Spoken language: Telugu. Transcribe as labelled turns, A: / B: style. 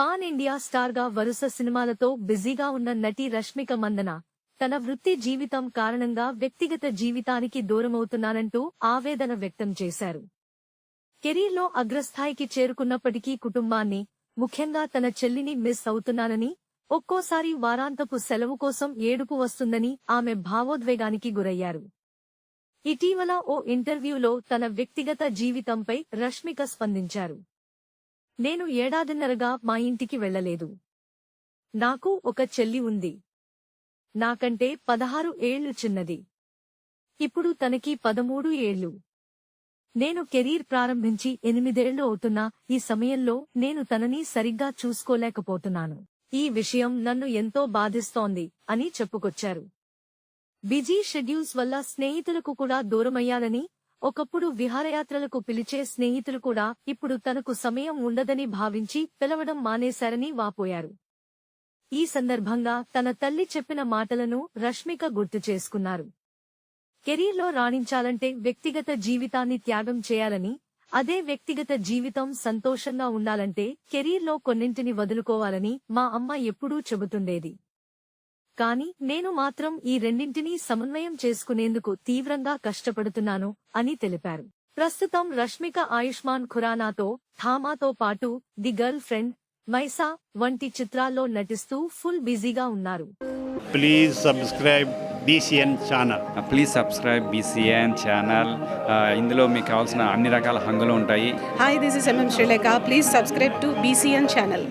A: పాన్ ఇండియా స్టార్గా వరుస సినిమాలతో బిజీగా ఉన్న నటి రష్మిక మందన తన వృత్తి జీవితం కారణంగా వ్యక్తిగత జీవితానికి దూరమవుతున్నానంటూ ఆవేదన వ్యక్తం చేశారు. కెరీర్లో అగ్రస్థాయికి చేరుకున్నప్పటికీ కుటుంబాన్ని ముఖ్యంగా తన చెల్లిని మిస్ అవుతున్నానని ఒక్కోసారి వారాంతపు సెలవు కోసం ఏడుపు వస్తుందని ఆమె భావోద్వేగానికి గురయ్యారు. ఇటీవల ఓ ఇంటర్వ్యూలో తన వ్యక్తిగత జీవితంపై రష్మిక స్పందించారు. నేను ఏడాదిన్నరగా మా ఇంటికి వెళ్ళలేదు. నాకు ఒక చెల్లి ఉంది. నాకంటే పదహారు ఏళ్ళు చిన్నది. ఇప్పుడు తనకి పదమూడు ఏళ్ళు నేను కెరీర్ ప్రారంభించి ఎనిమిదేళ్ళు అవుతున్నా ఈ సమయంలో నేను తనని సరిగ్గా చూసుకోలేకపోతున్నాను. ఈ విషయం నన్ను ఎంతో బాధిస్తోంది అని చెప్పుకొచ్చారు. బిజీ షెడ్యూల్స్ వల్ల స్నేహితులకు కూడా దూరమయ్యాలని ఒకప్పుడు విహారయాత్రలకు పిలిచే స్నేహితులు కూడా ఇప్పుడు తనకు సమయం ఉండదని భావించి పిలవడం మానేశారని వాపోయారు. ఈ సందర్భంగా తన తల్లి చెప్పిన మాటలను రష్మిక గుర్తు చేసుకున్నారు. కెరీర్లో రాణించాలంటే వ్యక్తిగత జీవితాన్ని త్యాగం చేయాలని అదే వ్యక్తిగత జీవితం సంతోషంగా ఉండాలంటే కెరీర్లో కొన్నింటిని వదులుకోవాలని మా అమ్మ ఎప్పుడూ చెబుతుండేది. కాని నేను మాత్రం ఈ రెండింటినీ సమన్వయం చేసుకునేందుకు తీవ్రంగా కష్టపడుతున్నాను అని తెలిపారు. ప్రస్తుతం రష్మిక ఆయుష్మాన్ ఖురానాతో థామాతో పాటు ది గర్ల్ ఫ్రెండ్ మైసా వంటి చిత్రాల్లో నటిస్తూ ఫుల్ బిజీగా ఉన్నారు.
B: Please subscribe BCN channel
C: please subscribe BCN channel ఇందులో మీకు కావాల్సిన అన్ని రకాల హంగులు ఉంటాయి.
D: This is MM Sri Lanka. Please subscribe to BCN channel.